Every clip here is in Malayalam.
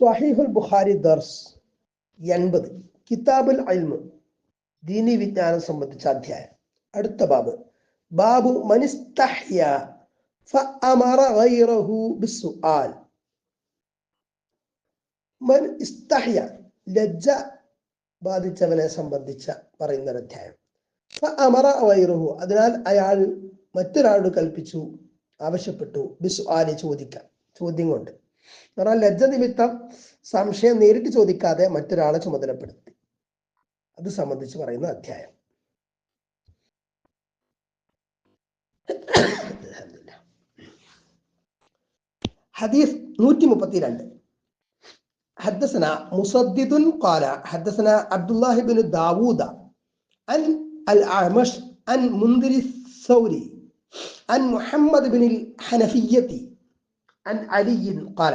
സ്വഹീഹുൽ ബുഖാരി ദർസ് എൺപത് കിതാബുൽ അൽമു ദീനി വിജ്ഞാനം സംബന്ധിച്ച അധ്യായം. അടുത്ത ബാബ്. ബാബു മനിസ്തഹ്യ മൻ ഇസ്തഹ്യ ലജ്ജ ബാധിച്ചവനെ സംബന്ധിച്ച പറയുന്ന അധ്യായം ഫഅമറ ഗൈറഹു അതിനാൽ അയാൾ മറ്റൊരാളോട് കൽപ്പിച്ചു ആവശ്യപ്പെട്ടു ബിസ്വാലി ചോദിക്കാൻ ചോദ്യം കൊണ്ട്. എന്നാൽ ലജ്ജ നിമിത്തം സംശയം നേരിട്ട് ചോദിക്കാതെ മറ്റൊരാളെ ചുമതലപ്പെടുത്തി അത് സംബന്ധിച്ച് പറയുന്ന അധ്യായം ഹദീസ് നൂറ്റി മുപ്പത്തിരണ്ട് حدثنا مسدد قال حدثنا عبد الله بن داوود عن الأعمش عن منذر الثوري عن محمد بن الحنفية عن علي قال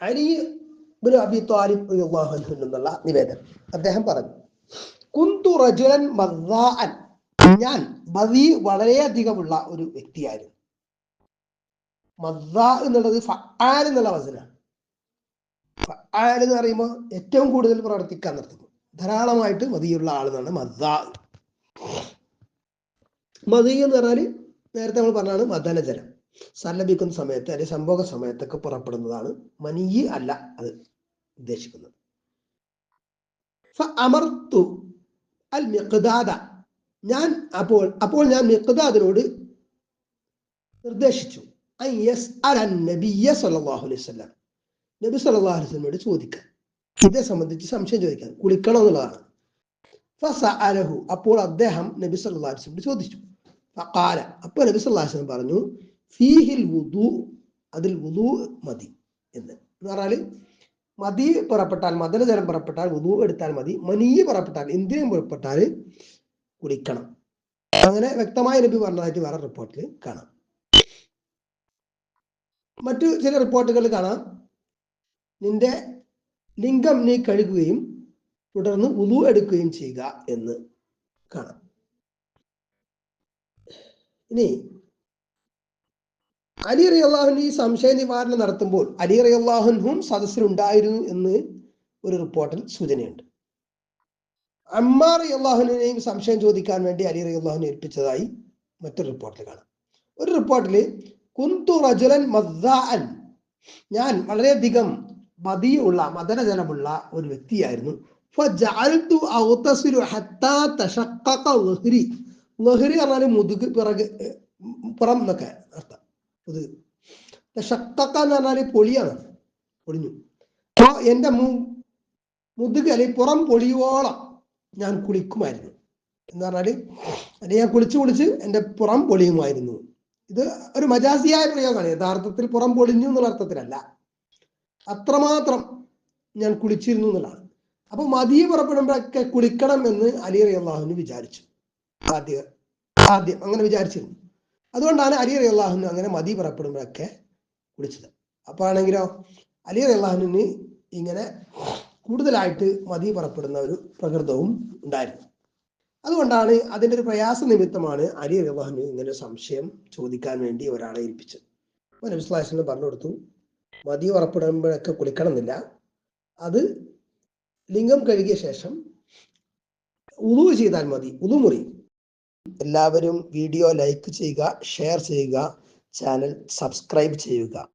അലി ബിൻ അബി താലിബ് റളിയല്ലാഹു അൻഹു എന്നുള്ള നിവേദനം അദ്ദേഹം പറഞ്ഞു കുന്തു റജുലൻ മദ്ദാഅൻ ഞാൻ മതി വളരെയധികമുള്ള ഒരു വ്യക്തിയായിരുന്നു മദ്ദാ എന്നുള്ളത് ഫആൽ എന്നുള്ള വസനാണ് ഫആൽ എന്ന് പറയുമ്പോൾ ഏറ്റവും കൂടുതൽ പ്രവർത്തിക്കാൻ നിർത്തുന്നു ധാരാളമായിട്ട് മതിയുള്ള ആളെന്നാണ് മദ്ദാ മതി എന്ന് പറഞ്ഞാൽ നേരത്തെ നമ്മൾ പറഞ്ഞാണ് മദനജലം സല്ലപിക്കുന്ന സമയത്ത് അല്ലെങ്കിൽ സംഭോഗ സമയത്തൊക്കെ പുറപ്പെടുന്നതാണ് മനീയ് അല്ല അത് ഉദ്ദേശിക്കുന്നത്. അമർത്തു അൽ മിഖ്ദാദ. ഞാൻ അപ്പോൾ അപ്പോൾ ഞാൻ മിഖ്ദാദിനോട് നിർദ്ദേശിച്ചു. സല്ലല്ലാഹു അലൈഹി നബി സല്ലല്ലാഹു അലൈഹി ചോദിക്കാൻ ഇതേ സംബന്ധിച്ച് സംശയം ചോദിക്കാൻ കുളിക്കണം എന്നുള്ളതാണ്. അപ്പോൾ അദ്ദേഹം നബി വസല്ലം ചോദിച്ചു. അപ്പൊ നബി സല്ലല്ലാഹു അലൈഹി പറഞ്ഞു ഫീഹിൽ വുദു അതിൽ വുദു മതി എന്ന്. എന്ന് പറഞ്ഞാൽ മതി പുറപ്പെട്ടാൽ മദനജലം പുറപ്പെട്ടാൽ വുദു എടുത്താൽ മതി മനിയ പുറപ്പെട്ടാൽ എന്തിനും പുറപ്പെട്ടാൽ കുടിക്കണം അങ്ങനെ വ്യക്തമായ നബി പറഞ്ഞതായിട്ട് വേറെ റിപ്പോർട്ടിൽ കാണാം. മറ്റു ചില റിപ്പോർട്ടുകൾ കാണാം. നിന്റെ ലിംഗം നീ കഴുകുകയും തുടർന്ന് ഉതു എടുക്കുകയും ചെയ്യുക എന്ന് കാണാം. ഇനി അലി റി അള്ളാഹുൻ ഈ സംശയ നിവാരണം നടത്തുമ്പോൾ അലി അലി സദസ്സിൽ സദസ്സിലുണ്ടായിരുന്നു എന്ന് ഒരു റിപ്പോർട്ടിൽ സൂചനയുണ്ട്. അമ്മാർ അള്ളാഹുനെയും സംശയം ചോദിക്കാൻ വേണ്ടി അലി റി അള്ളാഹുനെ ഏൽപ്പിച്ചതായി മറ്റൊരു റിപ്പോർട്ടിൽ കാണാം. ഒരു റിപ്പോർട്ടിൽ കുന്തു റജുലൻ ഞാൻ വളരെയധികം മതിയുള്ള മദനജനമുള്ള ഒരു വ്യക്തിയായിരുന്നു. പറഞ്ഞാൽ മുതുക് പിറക് പുറം എന്നൊക്കെ അർത്ഥം. ഇത്. ഷക്തക്ക എന്ന് പറഞ്ഞാൽ പൊളിയാണ് പൊളിഞ്ഞു. അപ്പോൾ എന്റെ മു മുതുക അല്ലെങ്കിൽ പുറം പൊളിയോളം ഞാൻ കുളിക്കുമായിരുന്നു. എന്ന് പറഞ്ഞാൽ അല്ലെങ്കിൽ ഞാൻ കുളിച്ച് കുളിച്ച് എന്റെ പുറം പൊളിയുമായിരുന്നു. ഇത് ഒരു മജാസിയായ പ്രയോഗമാണ്. യഥാർത്ഥത്തിൽ പുറം പൊളിഞ്ഞു എന്നുള്ള അർത്ഥത്തിലല്ല. അത്രമാത്രം ഞാൻ കുളിച്ചിരുന്നു എന്നുള്ളതാണ്. അപ്പൊ മതിയെ പുറപ്പെടുമ്പോഴൊക്കെ കുളിക്കണം എന്ന് അലി അലി വിചാരിച്ചു. ആദ്യം ആദ്യം അങ്ങനെ വിചാരിച്ചിരുന്നു. അതുകൊണ്ടാണ് അലി അലി അള്ളാഹുവിന് അങ്ങനെ മതി പുറപ്പെടുമ്പോഴൊക്കെ കുടിച്ചത്. അപ്പൊ ആണെങ്കിലോ അലി അലി അള്ളാഹുവിന് ഇങ്ങനെ കൂടുതലായിട്ട് മതി പുറപ്പെടുന്ന ഒരു പ്രകൃതവും ഉണ്ടായിരുന്നു. അതുകൊണ്ടാണ് അതിന്റെ ഒരു പ്രയാസ നിമിത്തമാണ് അലി അലി അള്ളാഹുവിന് ഇങ്ങനെ സംശയം ചോദിക്കാൻ വേണ്ടി ഒരാളെ ഏൽപ്പിച്ചത്. അപ്പൊ നബിസ്ലാഹിന് പറഞ്ഞു കൊടുത്തു മതി ഉറപ്പിടുമ്പോഴൊക്കെ കുളിക്കണം എന്നില്ല അത് ലിംഗം കഴുകിയ ശേഷം ഉളു ചെയ്താൽ മതി ഉളുമുറി എല്ലാവരും വീഡിയോ ലൈക്ക് ചെയ്യുക ഷെയർ ചെയ്യുക ചാനൽ സബ്സ്ക്രൈബ് ചെയ്യുക.